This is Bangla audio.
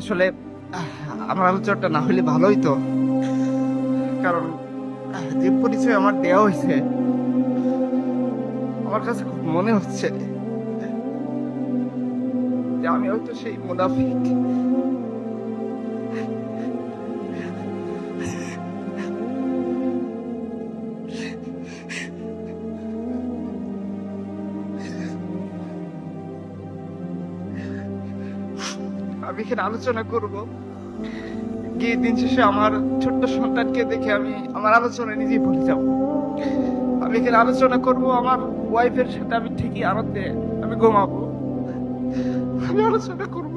আসলে, আমার আলোচনাটা না হলে ভালোই তো। কারণ, যে পরিচয় আমার দেওয়া হয়েছে, আমার কাছে খুব মনে হচ্ছে যে আমি হয়তো সেই মুনাফিক। আমি এখানে আলোচনা করব। গিয়ে দিন শেষে আমার ছোট্ট সন্তানকে দেখে আমি আমার আলোচনা নিজেই ভুলে যাব। আমি এখানে আলোচনা করব, আমার ওয়াইফের সাথে আমি ঠিকই আনন্দে আমি ঘুমাবো। আমি আলোচনা করব।